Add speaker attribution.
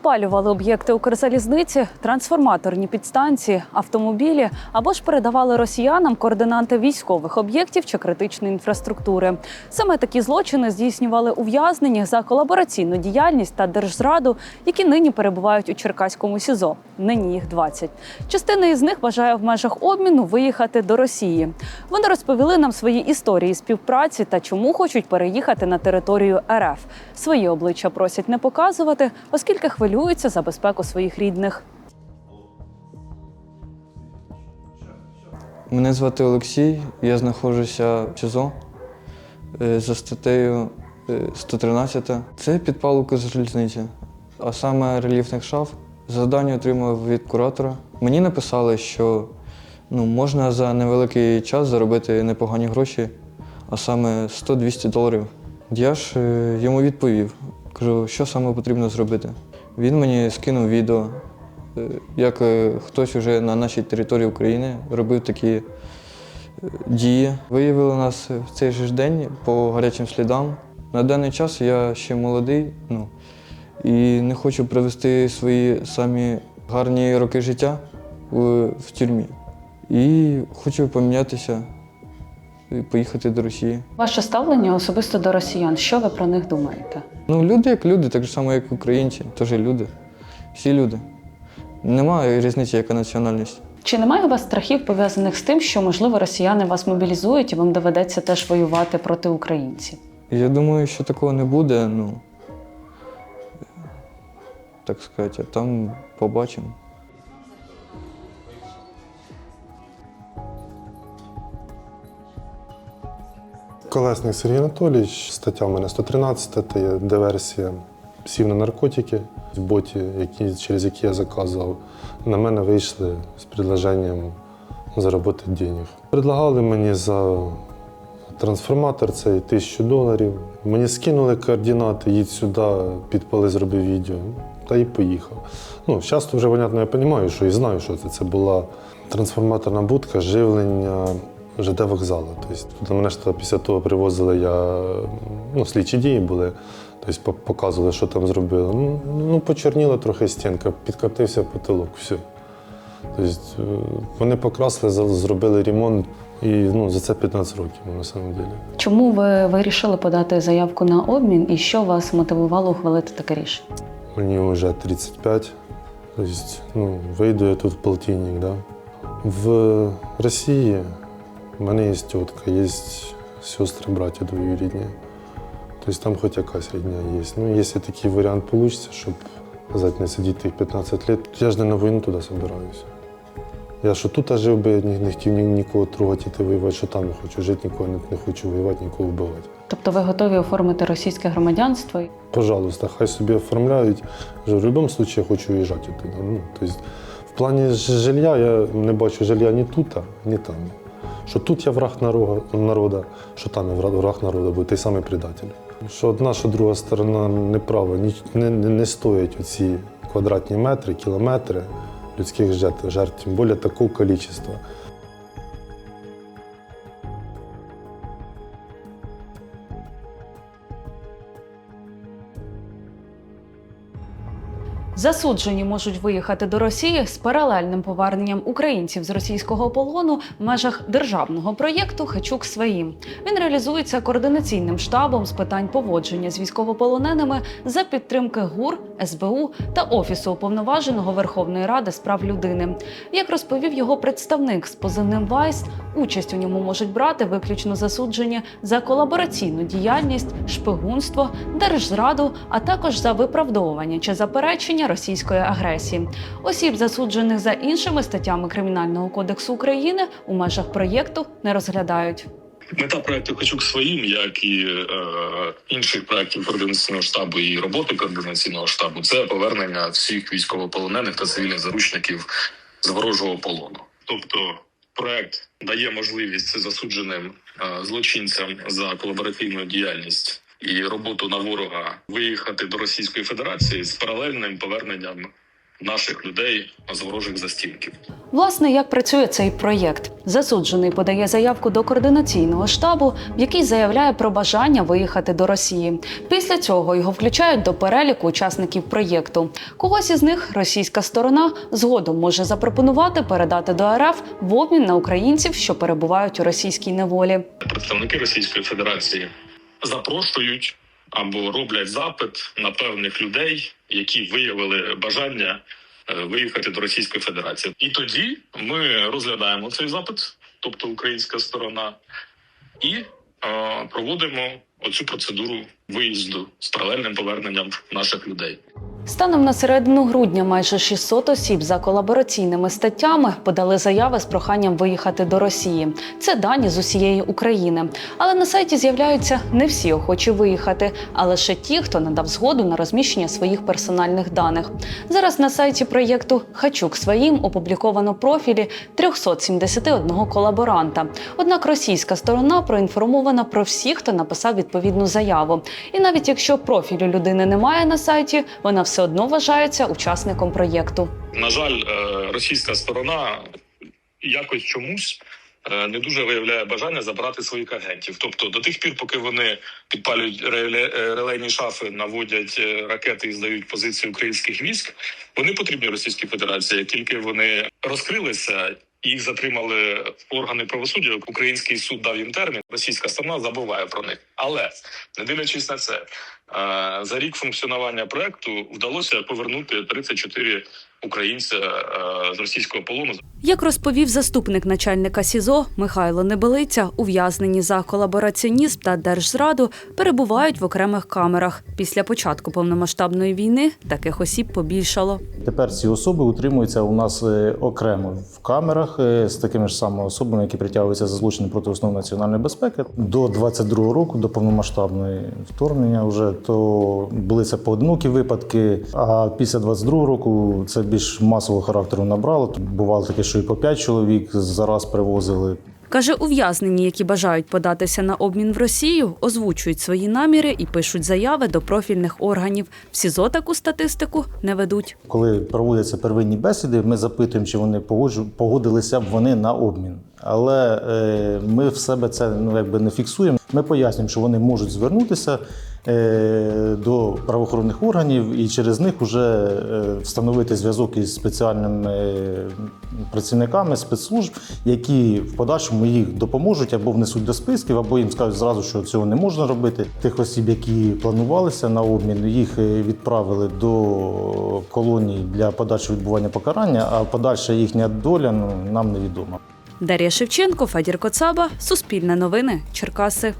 Speaker 1: підпалювали об'єкти Укрзалізниці, трансформаторні підстанції, автомобілі або ж передавали росіянам координати військових об'єктів чи критичної інфраструктури. Саме такі злочини здійснювали ув'язнені за колабораційну діяльність та держзраду, які нині перебувають у Черкаському СІЗО. Нині їх 20. Частина із них бажає в межах обміну виїхати до Росії. Вони розповіли нам свої історії співпраці та чому хочуть переїхати на територію РФ. Свої обличчя просять не показувати, оскільки хвилюються за безпеку своїх рідних.
Speaker 2: Мене звати Олексій, я знаходжуся в СІЗО е, за статтею е, 113. Це підпал Укрзалізниці, а саме рельєфних шаф. Завдання отримав від куратора. Мені написали, що ну, можна за невеликий час заробити непогані гроші, а саме 100-200 доларів. Я ж е, йому відповів, кажу, що саме потрібно зробити. Він мені скинув відео, е, як е, хтось уже на нашій території України робив такі е, дії. Виявили нас в цей же день по гарячим слідам. На даний час я ще молодий ну, і не хочу провести свої самі гарні роки життя в, в тюрмі. І хочу помінятися поїхати до Росії.
Speaker 1: Ваше ставлення особисто до росіян. Що ви про них думаєте?
Speaker 2: Ну, люди як люди, так само, як українці, теж люди. Всі люди. Немає різниці, яка національність.
Speaker 1: Чи немає у вас страхів пов'язаних з тим, що можливо росіяни вас мобілізують і вам доведеться теж воювати проти українців?
Speaker 2: Я думаю, що такого не буде, ну. Так сказати, а там побачимо.
Speaker 3: Колесник Сергій Анатолійович, стаття в мене 113, це є диверсія, сів на наркотики. В боті, які, через які я заказував, на мене вийшли з предложенням заробити денег. Предлагали мені за трансформатор цей тисячу доларів. Мені скинули координати, їдь сюди, підпали, зробив відео. Та і поїхав. Ну, зараз вже, понятно, я розумію, що і знаю, що це. Це була трансформаторна будка живлення ЖД вокзалу. Тобто, мене ж після того привозили я, ну, слідчі дії були. Тобто показували, що там зробили. Ну, ну почорніла трохи стінка, підкотився потолок, все. Тобто, е, вони покрасили, зробили ремонт, і ну, за це 15 років на самом деле.
Speaker 1: Чому ви вирішили подати заявку на обмін і що вас мотивувало ухвалити таке рішення?
Speaker 3: Мені вже 35. Тобто, ну, вийду я тут в полтинник, да? В Росії в мене є тітка, є сестри, браття двоюрідні. Тобто там хоч якась рідня є. Ну, якщо такий варіант вийде, щоб сказати, не сидіти тих 15 років, я ж не на війну туди збираюся. Я що тут жив би, не хотів ні, нікого трогати, іти воювати, що там не хочу жити, нікого не, не хочу воювати, нікого вбивати.
Speaker 1: Тобто ви готові оформити російське громадянство?
Speaker 3: Пожалуйста, хай собі оформляють. Вже в будь-якому випадку я хочу виїжджати туди. Ну, тобто, в плані жилья я не бачу жилья ні тут, ні там. Що тут я враг народу, що там я враг народу, бо той самий предатель. Що одна, що друга сторона неправа, не, не, не стоять оці квадратні метри, кілометри людських жертв, жертв тим більше такого кількості.
Speaker 1: Засуджені можуть виїхати до Росії з паралельним поверненням українців з російського полону в межах державного проєкту Хачук своїм. Він реалізується координаційним штабом з питань поводження з військовополоненими за підтримки ГУР, СБУ та Офісу уповноваженого Верховної Ради з прав людини. Як розповів його представник з позивним Вайс, участь у ньому можуть брати виключно засуджені за колабораційну діяльність, шпигунство, держзраду, а також за виправдовування чи заперечення російської агресії. Осіб, засуджених за іншими статтями Кримінального кодексу України, у межах проєкту не розглядають.
Speaker 4: Мета проекту Хочук своїм, як і е, інших проектів координаційного штабу і роботи координаційного штабу, це повернення всіх військовополонених та цивільних заручників з ворожого полону. Тобто, проект дає можливість засудженим е, злочинцям за колаборативну діяльність і роботу на ворога виїхати до Російської Федерації з паралельним поверненням наших людей з ворожих застінків.
Speaker 1: Власне, як працює цей проєкт? Засуджений подає заявку до координаційного штабу, в якій заявляє про бажання виїхати до Росії. Після цього його включають до переліку учасників проєкту. Когось із них російська сторона згодом може запропонувати передати до РФ в обмін на українців, що перебувають у російській неволі.
Speaker 4: Представники Російської Федерації запрошують або роблять запит на певних людей, які виявили бажання е, виїхати до Російської Федерації. І тоді ми розглядаємо цей запит, тобто українська сторона, і е, проводимо оцю процедуру виїзду з паралельним поверненням наших людей.
Speaker 1: Станом на середину грудня майже 600 осіб за колабораційними статтями подали заяви з проханням виїхати до Росії. Це дані з усієї України. Але на сайті з'являються не всі охочі виїхати, а лише ті, хто надав згоду на розміщення своїх персональних даних. Зараз на сайті проєкту Хачук своїм опубліковано профілі 371 колаборанта. Однак російська сторона проінформована про всіх, хто написав відповідну заяву. І навіть якщо профілю людини немає на сайті, вона все одно вважається учасником проєкту.
Speaker 4: На жаль, е, російська сторона якось чомусь е, не дуже виявляє бажання забрати своїх агентів. Тобто до тих пір, поки вони підпалюють е, релейні шафи, наводять ракети і здають позиції українських військ, вони потрібні Російській Федерації. Тільки вони розкрилися. Їх затримали органи правосуддя. Український суд дав їм термін. Російська сторона забуває про них. Але не дивлячись на це, е, за рік функціонування проекту вдалося повернути 34 українця е, з російського полону.
Speaker 1: Як розповів заступник начальника СІЗО Михайло Небелиця, ув'язнені за колабораціонізм та держзраду перебувають в окремих камерах. Після початку повномасштабної війни таких осіб побільшало.
Speaker 5: Тепер ці особи утримуються у нас е, окремо в камерах е, з такими ж самими особами, які притягуються за злочини проти основ національної безпеки. До 22-го року, до повномасштабної вторгнення, вже то були це поодинокі випадки. А після 22-го року це більш масового характеру набрало. Тут бувало таке, що і по 5 чоловік зараз привозили.
Speaker 1: Каже, ув'язнені, які бажають податися на обмін в Росію, озвучують свої наміри і пишуть заяви до профільних органів. В СІЗО таку статистику не ведуть.
Speaker 5: Коли проводяться первинні бесіди, ми запитуємо, чи вони погодилися б вони на обмін. Але е, ми в себе це ну, якби не фіксуємо. Ми пояснюємо, що вони можуть звернутися до правоохоронних органів і через них вже е, встановити зв'язок із спеціальними е, працівниками спецслужб, які в подальшому їх допоможуть або внесуть до списків, або їм скажуть зразу, що цього не можна робити. Тих осіб, які планувалися на обмін, їх е, відправили до колоній для подальшого відбування покарання, а подальша їхня доля ну, нам невідома.
Speaker 1: Дар'я Шевченко, Федір Коцаба, Суспільне новини, Черкаси.